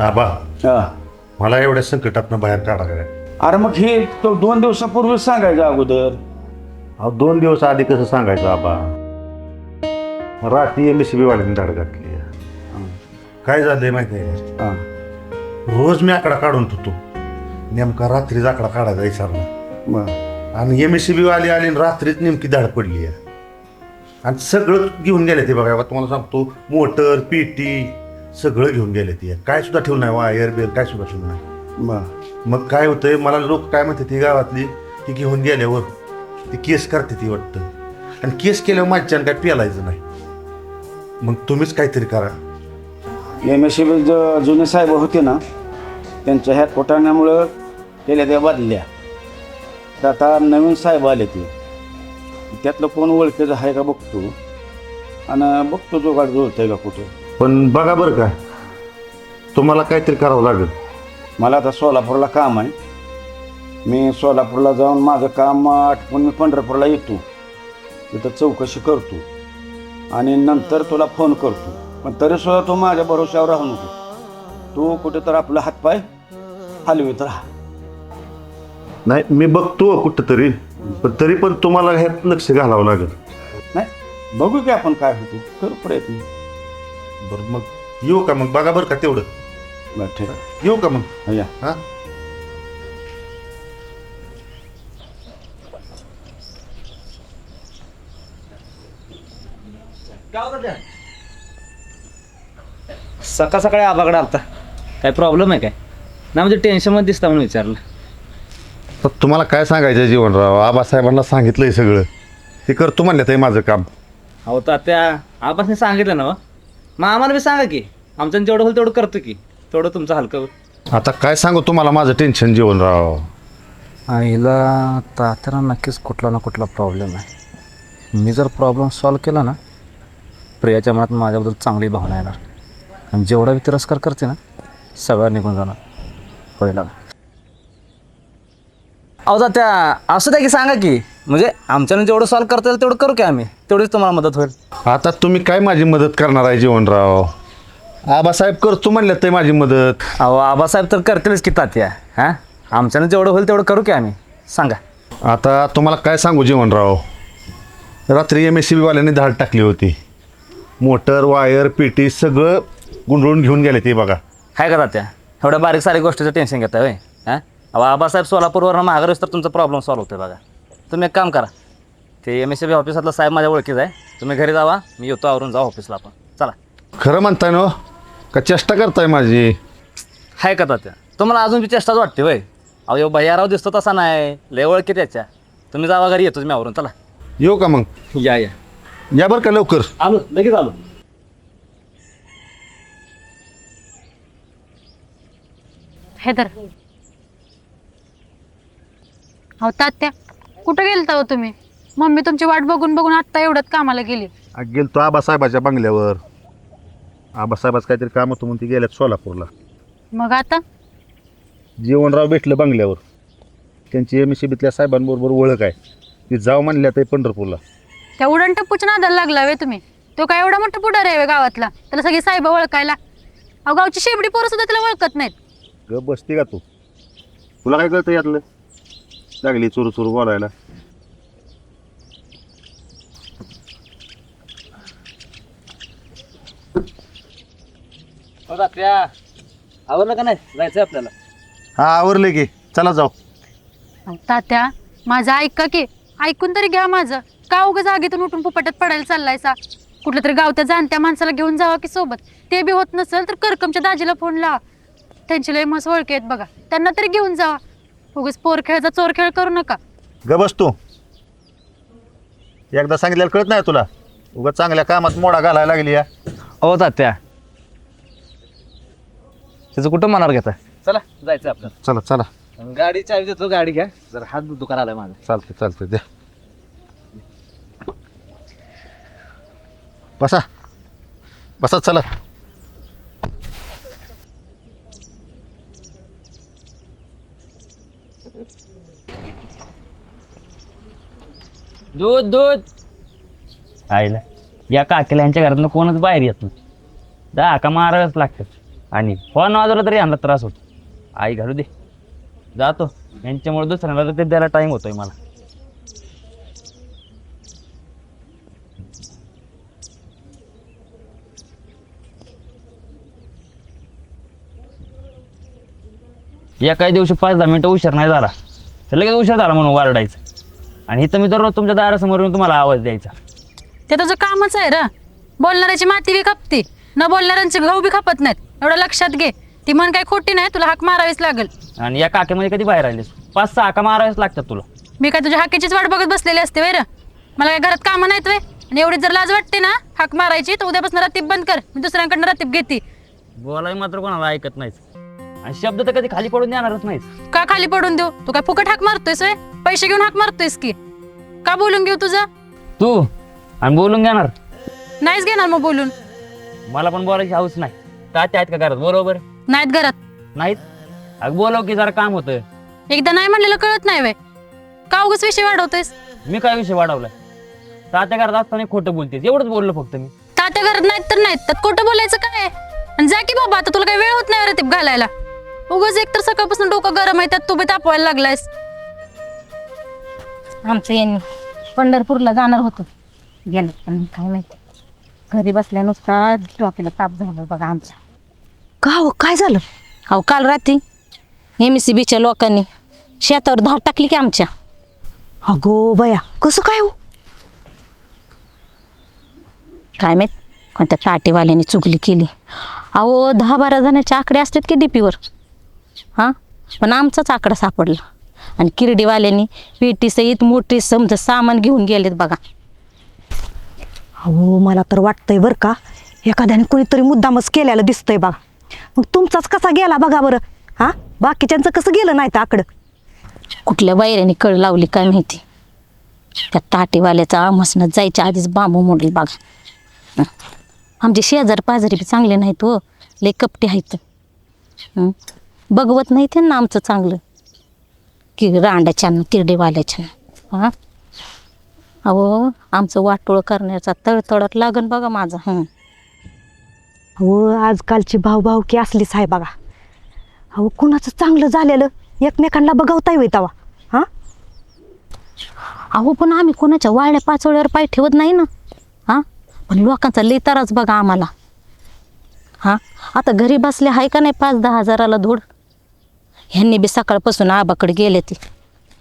आबा हा. मला एवढ्या संकटातनं बाहेर काढा काय? अरे मग हे तो दोन दिवसापूर्वीच सांगायचं अगोदर. अहो दोन दिवस आधी कसं सांगायचं आबा? रात्री एम एस बी वाल्याने धाड घातली. काय झालंय माहिती आहे हा. रोज मी आकडा काढून ठेवतो. नेमका रात्रीच आकडा काढायचा विचारला. बर. आणि एम एस बी वाली आली आणि रात्रीच नेमकी धाड पडली आहे. आणि सगळं घेऊन गेले ते बघा तुम्हाला सांगतो मोटर पेटी सगळं घेऊन गेले ते. काय सुद्धा ठेवलं नाही वायर बिअर काय सुद्धा ठेवलं नाही. मग काय होतंय मला लोक काय म्हणते ती गावातली ती घेऊन गेल्यावर ती केस करते ती वाटतं. आणि केस केल्यावर माझ्यानं काय पेलायचं नाही. मग तुम्हीच काहीतरी करा. एम एस सी जुने साहेब होते ना त्यांच्या ह्या कोटाण्यामुळं केल्या त्या बदल्या. तर आता नवीन साहेब आले ते. त्यातलं कोण ओळखीचं आहे का बघतो. आणि बघतो जोगाड जुळतंय का कुठं. पण बघा बरं का तुम्हाला काहीतरी करावं लागेल. मला आता सोलापूरला काम आहे. मी सोलापूरला जाऊन माझं काम आटपून मी पंढरपूरला येतो. तिथं चौकशी करतो. आणि नंतर तुला फोन करतो. पण तरीसुद्धा तू माझ्या भरोश्यावर राहू नको. तू कुठे तर आपला हातपाय हलवीत राहा. नाही मी बघतो कुठं तरी पण तरी पण तुम्हाला ह्यात लक्ष घालावं लागेल. नाही बघू की आपण काय होतो. करू प्रयत्न. बरं मग येऊ का मग? बघा बरं का तेवढं. बरं ठीक आहे येऊ का मग? या. हां? सकाळ सकाळी आबाकडे आलता. काय प्रॉब्लेम आहे काय? नाही म्हणजे टेन्शनमध्ये दिसता म्हणून विचारलं. तर तुम्हाला काय सांगायचं जीवनराव? आबासाहेबांना सांगितलंय सगळं. ते करतो म्हणलं ते माझं काम. अहो तात्या आबासने सांगितलं ना व. मग आम्हाला बी सांगा की आमच्यानं जेवढं होईल तेवढं करतो की तेवढं तुमचं हलकं. आता काय सांगू तुम्हाला माझं टेन्शन जीवनराव आईला तात्याला नक्कीच कुठला ना कुठला प्रॉब्लेम आहे. मी जर प्रॉब्लेम सॉल्व केला ना प्रियाच्या मनात माझ्याबद्दल चांगली भावना येणार. आणि जेवढा मी तिरस्कार करते ना सगळं निघून जाणार. पहिला अहो तात्या असं द्या की सांगा की म्हणजे आमच्यानं जेवढं सॉल्व करता येईल तेवढं करू की आम्ही. तेवढीच तुम्हाला मदत होईल. आता तुम्ही काय माझी मदत करणार आहे जीवनराव? आबासाहेब करतो म्हणलं ते माझी मदत. अहो आबासाहेब तर करतीलच की तात्या. हां? आमच्यानं जेवढं होईल तेवढं करू की आम्ही. सांगा. आता तुम्हाला काय सांगू जीवनराव? रात्री एम एस सी बीवाल्याने धाड टाकली होती. मोटर वायर पेटी सगळं गुंडळून घेऊन गेले ते बघा. काय का तात्या? एवढ्या बारीक सारी गोष्टीचं टेन्शन घेता होय. हां? अहो आबासाहेब सोलापूरवरून माघार तर तुमचा प्रॉब्लेम सॉल्व्ह होतोय बघा. तुम्ही एक काम करा. ते एम एस सी बी ऑफिसातला साहेब माझ्या ओळखीचा आहे. तुम्ही घरी जावा. मी येतो आवरून जाऊ ऑफिसला आपण. चला. खरं म्हणताय ना हो? का चेष्टा करताय माझी? हाय का तात्या? तुम्हाला अजून बी चेष्टाच वाटते होय? अहो यो भैयाराव दिसतो तसा नाही. लय ओळखी त्याच्या तुम्ही जावा घरी येतो मी आवरून. चला. येऊ का मग? या या. या बरं का लवकर. आलो. लगेच आलो. हेदर. अहो तात्या. कुठं गेलता हो तुम्ही? मम्मी तुमची वाट बघून बघून आत्ता एवढ्यात कामाला गेली. गेलो तो आबासाहेबाच्या बंगल्यावर. आबासाहेबाचं काहीतरी काम होतं म्हणून ती गेल्यात सोलापूरला. मग आता? जीवनराव भेटलं बंगल्यावर. त्यांची एम सी बीतल्या साहेबांबरोबर ओळख आहे. ती जाऊ म्हणल्या ते पंढरपूरला. त्या उडण टप्पूच्या नादाला लागला वे तुम्ही? तो काय एवढा मोठा पुढार आहे वे गावातला? त्याला सगळी साहेब ओळखायला. अहो गावची शेबडी पोरं सुद्धा त्याला ओळखत नाहीत. ग बसते का तू? तुला काय कळतं यातलं? लागली चुरू चुरू बोलायला. हो आवडलं का नाही? जायचं आपल्याला. हा आवरले की. चला जाऊ. अहो, तात्या माझं ऐका की. ऐकून तरी घ्या माझं. का उगा जागेतून उठून पुपाट्यात पडायला चाललायसा? कुठलं तरी गावत्या जाणत्या माणसाला घेऊन जावा की सोबत? ते बी होत नसेल तर करकमच्या दाजीला फोन लावा. त्यांची लय मस्त ओळखी आहेत बघा. त्यांना तरी घेऊन जावा. उगाच पोर खेळचा चोर खेळ करू नका. ग बस तू. एकदा सांगितलेलं कळत नाही तुला. उगा चांगल्या कामात मोडा घालायला लागली या. हो तात्या. त्याचं कुठं मनावर घेता? चला जायचं आपल्याला चला चला. गाडी चावी देतो गाडी घ्या. जर हात दुकान आलाय माझा. चालते चालते द्या. बसा. बसा चला. दूध दूध. आईला. या काकेला यांच्या घरातनं कोणच बाहेर येत नाही. दहा का मारायलाच लागतात आणि फोन वाजवला तरी यांना त्रास होतो. आई घालू दे. जातो. यांच्यामुळे दुसऱ्यांना तर ते द्यायला टाईम होतोय मला. या काही दिवशी पाच दहा मिनटं उशीर नाही झाला. तर लगेच उशीर झाला म्हणून वारडायचं. आणि इथं मी दररोज तुमच्या दारासमोर येऊन तुम्हाला आवाज द्यायचा. ते तुझं कामच आहे र. बोलणाऱ्याची माती बी खपती. न बोलणाऱ्यांचे गहू बी खपत नाहीत. एवढं लक्षात घे. ती मन काही खोटी नाही तुला हाक मारावीच लागेल. आणि या काकेमध्ये कधी बाहेर आलीस? पाच सहा का मारावेच लागतात तुला. मी काय तुझ्या हाकेचीच वाट बघत बसलेली असते वैर मला काय घरात कामं नाहीत वे आणि एवढी जर लाज वाटते ना हाक मारायची तर उद्यापासून रतीब बंद कर. मी दुसऱ्यांकडनं रतीब घेते. बोलाय मात्र कोणाला ऐकत नाहीच आणि शब्द तर कधी खाली पडून देणारच नाहीच का खाली पडून देऊ? तू काय फुकट हाक मारतोयस पैसे घेऊन हाक मारतोयस की? का बोलून घेऊ तुझं? तू आणि बोलून घेणार. नाहीच घेणार मग बोलून. मला पण बोलायची हौस नाही. तात्या आहेत का घरात? बरोबर? नाहीत घरात. नाहीत? अग बोलव की जरा काम होतं. एकदा नाही म्हणलेलं कळत नाही वे का उगाच विषय वाढवतोयस? मी काय विषय वाढवलाय? तात्या घरात असताना खोटं बोलतेस. एवढंच बोललो फक्त मी. तात्या घरात नाहीत तर नाहीत. त्यात खोटं बोलायचं काय? आणि जा की बाबा आता तुला काही वेळ होत नाही रतीब घालायला. उगाच एक तर सकाळपासून डोकं गरम आहे त्यात तू बी तापवायला लागलायस. आमचं यांनी पंढरपूरला जाणार होतो. गेलं पण काय माहिती. घरी बसल्या नुसता डोक्याला ताप झाला बघा आमचा. का हो काय झालं? अहो काल रात्री एम सी बीच्या लोकांनी शेतावर धाड टाकली की आमच्या. अगो बया कसं काय हो? काय माहीत कोणत्या टाटेवाल्याने चुगली केली. अहो दहा बारा जणांचे आकडे असतात की डीपीवर हां? पण आमचाच आकडा सापडला. आणि किरडीवाल्यांनी पेटी सहित मोठी समजा सामान घेऊन गेलेत बघा. अहो मला तर वाटतंय बरं का एखाद्याने कोणीतरी मुद्दामच केल्याला दिसतंय बघा. मग तुमचाच कसा गेला बघा बरं? हा? बाकीच्यांचं कसं गेलं नाही तर आकडं? कुठल्या बायऱ्याने कळ लावली काय माहिती? त्या टाटेवाल्याचा आमसनं जायच्या आधीच बांबू मोडली बघा. आमचे शेजार पाजारी बी चांगले नाहीत हो. लय कपटे आहेत. बघवत नाही ते ना आमचं चांगलं. कि रांडाच्यानं किरडेवाल्याच्यानं. हां? अहो आमचं वाटोळ करण्याचा तळतळत लागन बघा माझा. हं. हो आजकालची भावभावकी असलीच आहे बघा. अहो कुणाचं चांगलं झालेलं एकमेकांना बघवता येईल तवा. हा? अहो पण आम्ही कोणाच्या वाळ्या पाचोळ्यावर पाय ठेवत नाही ना. हां? पण लोकांचा लई त्रास बघा आम्हाला. हां? आता घरी बसले आहे का नाही पाच दहा हजाराला धूड? ह्यांनी बी सकाळपासून आबाकडे गेले ते.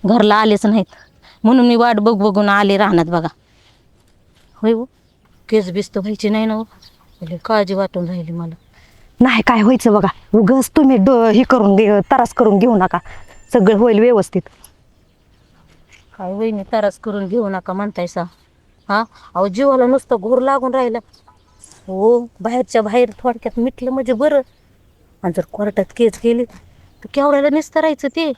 घरला आलेच नाहीत. म्हणून मी वाट बघ बघून आले राहण्यात बघा. होय हो. केस बिस्त व्हायची नाही ना हो. काळजी वाटून राहिली मला. नाही काय व्हायचं बघा. उगच तुम्ही ड हे करून घे तरास करून घेऊ नका. सगळं होईल व्यवस्थित. काय वहिनी त्रास करून घेऊ नका म्हणताय सा. हा? अहो जीवाला नुसतं घोर लागून राहिलं. हो बाहेरच्या बाहेर थोडक्यात मिटलं म्हणजे बरं. आणि जर कोर्टात केस गेली केवढ्याला निस्तरायचं ते?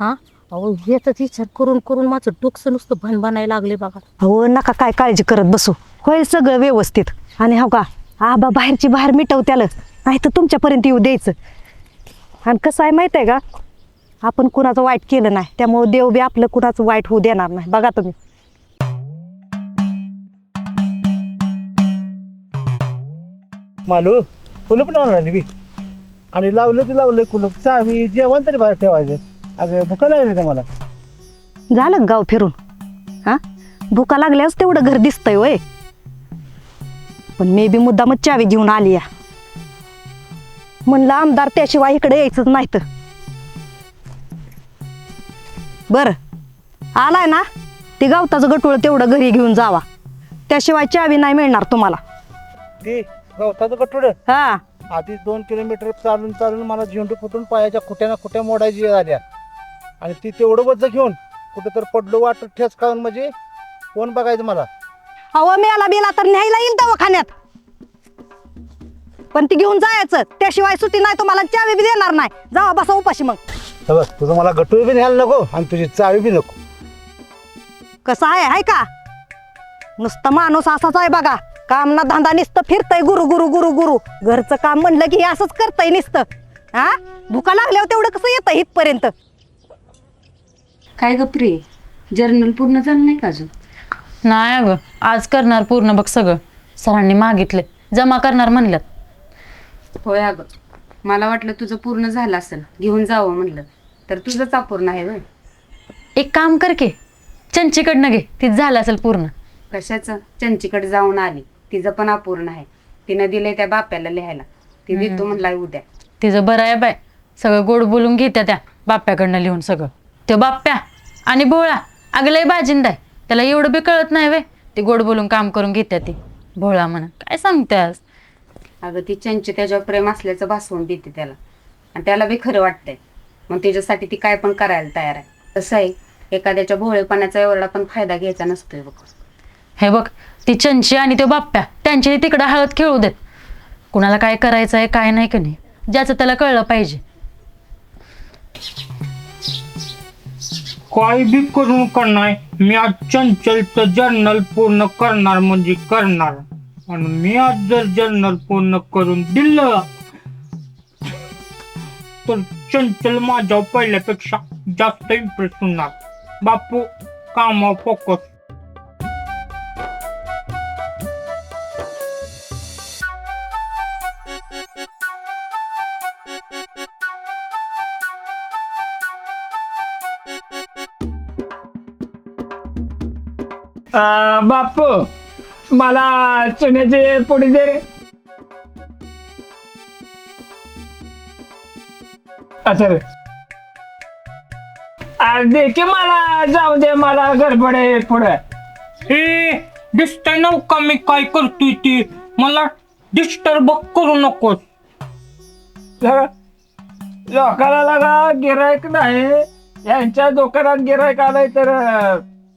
हा? अहो याचाच विचार करून करून माझं डोकं नुसतं भन बनायला लागले बघा. हो नका काय काळजी करत बसू. होईल सगळं व्यवस्थित. आणि हो का आबा बाहेरची बाहेर मिटव त्याला नाही तर तुमच्यापर्यंत येऊ द्यायचं. आणि कसं आहे माहिती आहे का आपण कुणाचं वाईट केलं नाही त्यामुळे देव बी आपलं कुणाचं वाईट होऊ देणार नाही. बघा तुम्ही. मालू कुलूप लावणार बी? आणि लावलं ते लावलं कुलूप चावी जेवण तरी बाहेर ठेवायचं. अगं भुका लागली का मला? झालं गाव फिरून? हा? भुका लागल्यास तेवढं घर दिसतंय वय पण मी बी मुद्दामच चावी घेऊन आली या. म्हणलं आमदार त्याशिवाय इकडे यायचंच नाही तर बर. आलाय ना? ते गवताचं गटुळ तेवढं घरी घेऊन जावा. त्याशिवाय चावी नाही मिळणार तुम्हाला. ते गवताचं कटोड हा. आधी दोन किलोमीटर चालून चालून मला झेंडू फुटून पायाच्या खुट्या ना खुट्या मोडायची झाल्या आणि ती तेवढं बद्द घेऊन कुठं तर पडलो वाटत ठेच खाऊन म्हणजे कोण बघायचं मला? अहो मेला बिला तर न्यायला येईल दवाखान्यात. पण ती घेऊन जायचं. त्याशिवाय सुट्टी नाही तुम्हाला चावी बी देणार नाही. जावा बसा उपाशी मग. हे बघ तुझं मला गटूळ बी न्यायला नको आणि तुझी चावी बी नको. कसं आहे हाय का? नुसतं माणूस असाच आहे बघा. काम ना धंदा नुसतं फिरतय गुरु गुरु गुरु गुरु. घरचं काम म्हणलं की असंच करतय नुसतं. हा? भुका लागल्यावर तेवढं कसं येतं इथपर्यंत? काय ग प्रिय? जर्नल पूर्ण झालं नाही का अजून? नाही अगं आज करणार पूर्ण बघ सगळं. सरांनी मागितले जमा करणार म्हणल्यात होय अगं. मला वाटलं तुझं पूर्ण झालं असेल. घेऊन जावं म्हणलं. तर तुझंच अपूर्ण आहे होय. एक काम कर की चंचीकडनं घे. तिथं झालं असेल पूर्ण. कशाचं? चंचीकडे जाऊन आली. तिचं पण अपूर्ण आहे. तिनं दिलंय त्या बाप्याला लिहायला. ती देतो म्हणलाय उद्या तिचं बरं आहे बाय. सगळं गोड बोलून घेत्या त्या बाप्याकडनं लिहून सगळं. तो बाप्या आणि भोळा. अगलय बाजिंदा आहे. त्याला एवढं बी कळत नाही वे ती गोड बोलून काम करून घेत्या ती. भोळा म्हणा. काय सांगतेस? अगं ती चंची त्याच्यावर प्रेम असल्याचं भासवून देते त्याला. आणि त्याला बी खरं वाटतंय. मग तिच्यासाठी ती काय पण करायला तयार आहे. तसं आहे. एखाद्याच्या भोळेपणाचा एवढा पण फायदा घ्यायचा नसतोय बघ. हे बघ ती चंची आणि तो बाप्प्या त्यांची तिकडं हळद खेळू देत. कुणाला काय करायचं आहे काय नाही का नाही ज्याचं त्याला कळलं पाहिजे. काय बी करून करणार मी आज चंचलचं जर्नल पूर्ण करणार म्हणजे करणार. आणि मी आज जर जर्नल पूर्ण करून दिलं तर चंचल माझ्या पहिल्यापेक्षा जास्त इम्प्रेस होणार. बापू कामा फोकस बापू मला चण्याचे पोळी दे रे. अच्छा रे. दे की मला जाऊ दे मला गडबड आहे पुढे. हे दिसतंय नव्हता मी काय करतोय ती? मला डिस्टर्ब करू नकोस. लोकाला लागा गिरायक नाही. यांच्या दुकानात गिरायक आलाय तर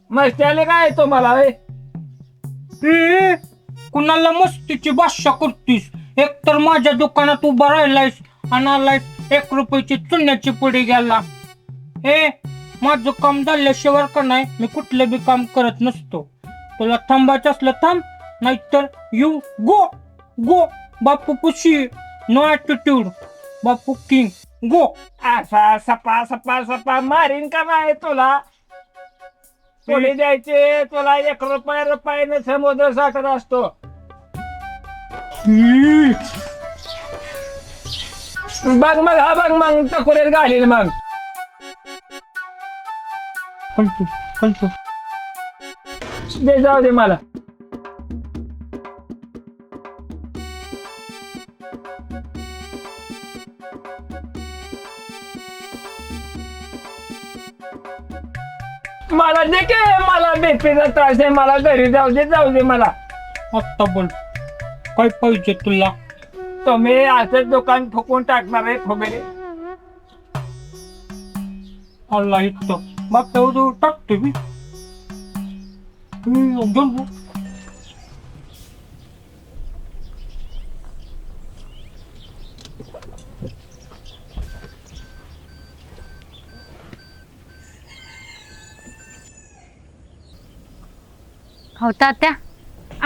आली काय तुम्हाला कुणाला मस्तीची भाषा करतीस? एक तर माझ्या दुकानात उभा राहिलायस आणि आलायस एक रुपयाची चुन्याची पुडी घ्यायला. हे माझं काम झाल्याशिवाय का नाही? मी कुठलं बी काम करत नसतो. तुला थांबायचं असलं थांब नाहीतर you go go Bapu pushy no attitude Bapu king go. असा सपा सपा सपा मारीन का नाही तुला? पोळी द्यायचे? तुला एक रुपया रुपयाने समुद्र साठत असतो. बघ मग हा बघ मग टकोऱ्यात घालील मग. दे जाऊ दे मला. मला दे के मला बीपीचा त्रास आहे मला घरी जाऊ दे जाऊ दे मला. आत्ता बोल. काय पाहिजे तुला? तुम्ही असं दुकान ठोकून टाकणार आहे फुबेरे अल्ला इथं. मग तेवढं टाकतो मी. हम्म, हो तात्या.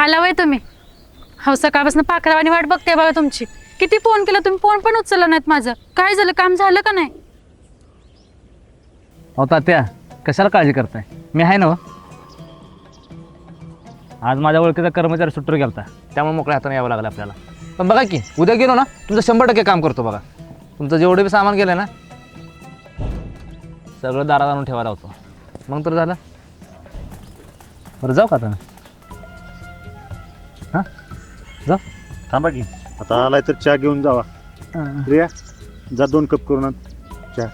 आला वय तुम्ही. हो सकाळपासून पाखरावानी वाट बघते बघा तुमची. किती फोन केला तुम्ही फोन पण उचलला नाहीत माझं. काय झालं काम झालं का नाही? अहो तात्या कशाला काळजी करताय? मी आहे ना हो. आज माझ्या ओळखीचा कर्मचारी सुट्टर गेलता. त्यामुळे मोकळ्या हाताने यावं लागलं आपल्याला. पण बघा की उद्या गेलो ना तुमचं शंभर टक्के काम करतो बघा. तुमचं जेवढे बी सामान गेलं ना सगळं दारात आणून ठेवायला होतो. मग तर झालं. बरं जाऊ का आता? हां? जाऊ. थांबा की. आता आलाय तर चहा घेऊन जावा. प्रिया जा दोन कप करून आण. चहा.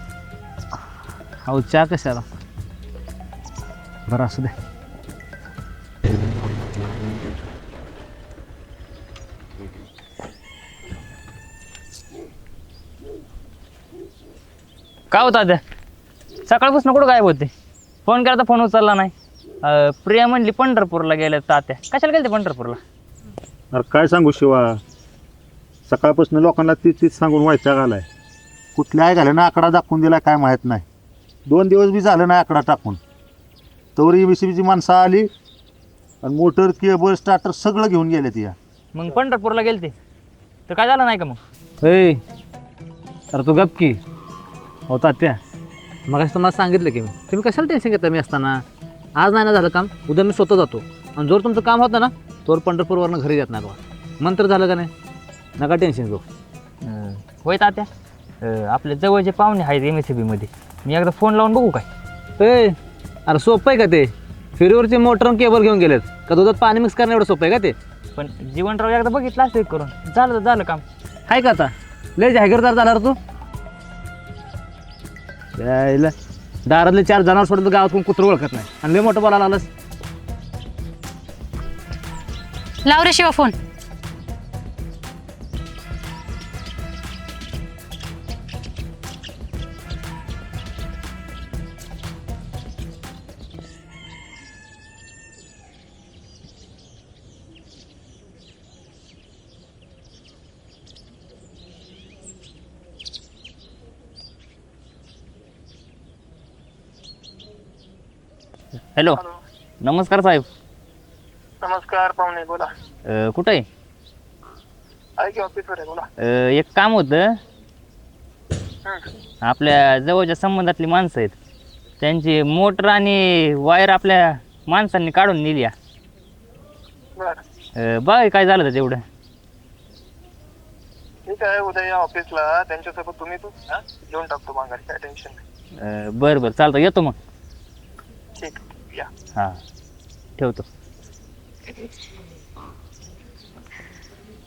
अहो चहा कशाला? बरं असू दे. काय होतं त्या सकाळपासून कुठं काय होते? फोन केला तर फोन उचलला नाही. अं, प्रिया म्हणली पंढरपूरला गेल्या तात्या. कशाला गेले पंढरपूरला? अरे काय सांगू शिवा? सकाळपासून लोकांना तीच तीच सांगून व्हायचा घालाय. कुठल्या आहे घाले ना आकडा दाखवून दिला काय माहीत नाही. दोन दिवस बी झालं नाही आकडा टाकून. तवर ई बी सी बीची माणसं आली आणि मोटर केबल स्टार्टर सगळं घेऊन गेले ती मग पंढरपूरला गेलते? तर काय झालं नाही का मग? ए अरे तू गप की. हो तात्या. मग तुम्हाला सांगितलं की मी. तुम्ही कशाला टेन्शन घेता मी असताना? आज नाही ना झालं काम उद्या मी स्वतः जातो. आणि जोर तुमचं काम होतं ना तोवर पंढरपूरवरनं घरी येत नाही बघा. मंत्र झालं का नाही? नका टेन्शन घेऊ. होय तात्या. अं, आपल्या जवळचे पाहुणे आहेत एम एस सी बीमध्ये मी एकदा फोन लावून बघू काय? ए अरे सोपं आहे का ते? फिरीवरचे मोटर केबल घेऊन गेलेत. का दुधात पाणी मिक्स करणं एवढं सोपं आहे का ते? पण जीवनराव एकदा बघितलं असतं करून. झालं तर झालं काम. आहे का आता? लय जागीरदार झाला रे तू. यायला. दारातले चार जनावर सोडत गावात कोण कुत्र ओळखत नाही. आणि लय मोठं बोलायला आलंस लाव रे शिवा फोन. हॅलो. नमस्कार साहेब. नमस्कार पाहुणे बोला. अं, कुठं आहे? आहे की ऑफिसवर आहे बोला. अं, एक काम होतं. आपल्या जवळच्या संबंधातली माणसं आहेत. त्यांची मोटर आणि वायर आपल्या माणसांनी काढून नेली आहे. बरं. अं, बघा काय झालं तर तेवढं. ठीक आहे उद्या या ऑफिसला त्यांच्यासोबत तुम्ही तू हा? घेऊन टाकतो माघारी काय टेन्शन नाही. अं, बरं बरं चालतं येतो मग. ठीक. या. हां. ठेवतो.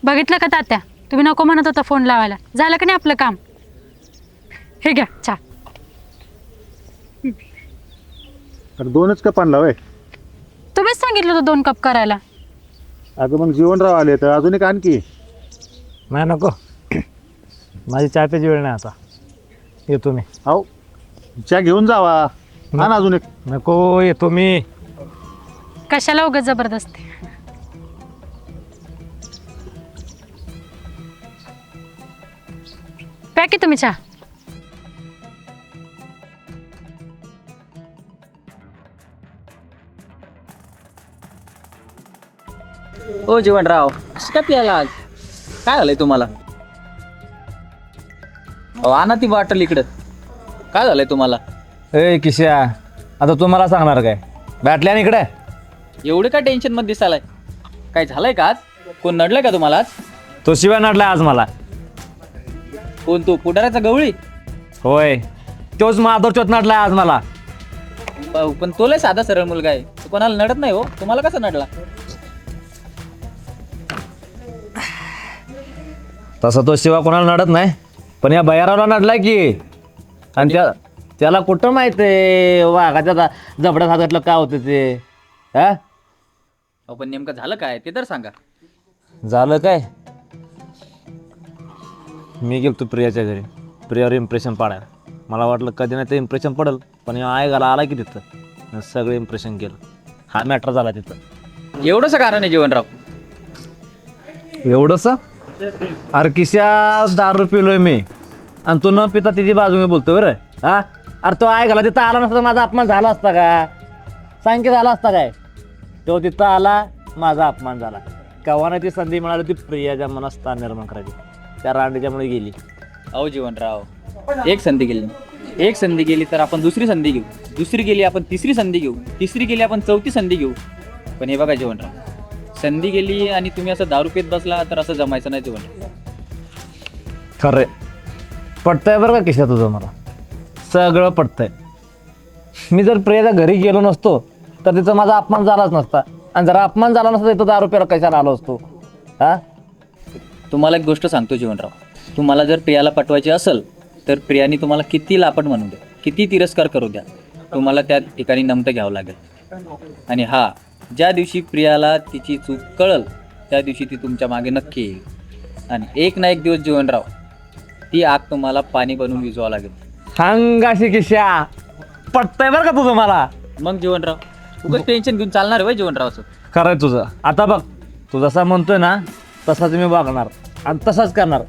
बघितलं का तात्या? तुम्ही नको म्हणत होता फोन लावायला. झालं का नाही आपलं काम? हे घ्या चा दोनच कप आणला वय तुम्हीच सांगितलं होतं दोन कप करायला. अगं मग जीवनराव आले तर अजून एक आणखी नाही नको. माझी चहा प्यायची वेळ नाही आता. येतो मी. हो चहा घेऊन जावा. आण अजून एक. नको येतो मी. कशाला उगाच जबरदस्ती प्या की तुम्ही चहा? ओ जीवनराव काय प्यायला आज काय झालंय तुम्हाला? अहो आणा ती बॉटल इकडं. काय झालंय तुम्हाला? ए किशा आता तू मला सांगणार काय? बॅटल्या इकडे. एवढं काय टेन्शनमध्ये दिसालाय काय झालंय का आज? कोण नडलंय का तुम्हाला आज? तो शिवाय नडलाय आज मला. कोण तू? पुढाऱ्याचा गवळी? होय. तोच माधवचोत नडलाय आज मला. भाऊ, पण तो लय साधा सरळ मुलगा आहे. तो कोणाला नडत नाही हो. तुम्हाला कसा नडला? तसा तो शिवा कोणाला नडत नाही. पण या बयाराला नडलाय की. आणि त्या त्याला कुठं माहीत आहे? वाघाच्या जबड्यात हातातलं काय होतं ते? हा? अहो, पण नेमकं झालं काय? ते तर सांगा. झालं काय? मी गेलो तू प्रियाच्या घरी. प्रियावर इम्प्रेशन पाडायला. मला वाटलं कधी नाही ते इम्प्रेशन पडल पण या आयगाला आला की तिथं. आणि सगळं इम्प्रेशन केलं. हा मॅटर झाला तिथं. एवढंच कारण आहे जीवनराव? एवढंच अरे किशा दारू पिलोय मी. आणि तू न पिता तिची बाजू मी बोलतो बरं. हा? अरे तो घाला तिथं आला नसता तर माझा अपमान झाला असता का? सांग की झाला असता काय? तो तिथं आला माझा अपमान झाला. केव्हा ती संधी मिळाली ती प्रियाच्या मनात स्थान निर्माण करायची. त्या रांडीच्यामुळे गेली. अहो जीवनराव एक संधी गेली एक संधी गेली तर आपण दुसरी संधी घेऊ. दुसरी गेली आपण तिसरी संधी घेऊ. तिसरी गेली आपण चौथी संधी घेऊ. पण हे बघा जीवनराव संधी गेली आणि तुम्ही असं दारू पेत बसला तर असं जमायचं नाही जीवनराव. खरे पटतंय बरं का किशा तुझं मला? सगळं पडतंय. मी जर प्रियाच्या घरी गेलो नसतो तर तिचा माझा अपमान झालाच नसता. आणि जरा अपमान झाला नसता तिथं दारू प्यायला कशाला आलो असतो? हा? तुम्हाला एक गोष्ट सांगतो जीवनराव. तुम्हाला जर प्रियाला पटवायची असेल तर प्रियाने तुम्हाला किती लापट म्हणू द्या. किती तिरस्कार करू द्या. तुम्हाला त्या ठिकाणी नमतं घ्यावं लागेल. आणि हा ज्या दिवशी प्रियाला तिची चूक कळल त्या दिवशी ती तुमच्या मागे नक्की येईल. आणि एक ना एक दिवस जीवनराव ती आग तुम्हाला पाणी बनवून विजवावं लागेल. सांगाशी किशा पटतंय बरं का तुझं मला? मग जीवनराव उगाच टेन्शन घेऊन चालणार आहे होय जीवनरावचं. खरंय तुझं. आता बघ तू जसा म्हणतोय ना तसाच मी वागणार आणि तसाच करणार.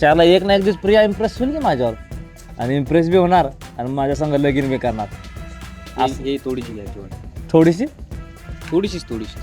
त्याला एक ना एक दिवस प्रिया इम्प्रेस होईल की माझ्यावर. आणि इम्प्रेस बी होणार आणि माझ्या संग लगीन बी करणार. हे- हे थोडीशी घ्या जीवन थोडीशी? थोडीशीच थोडीशी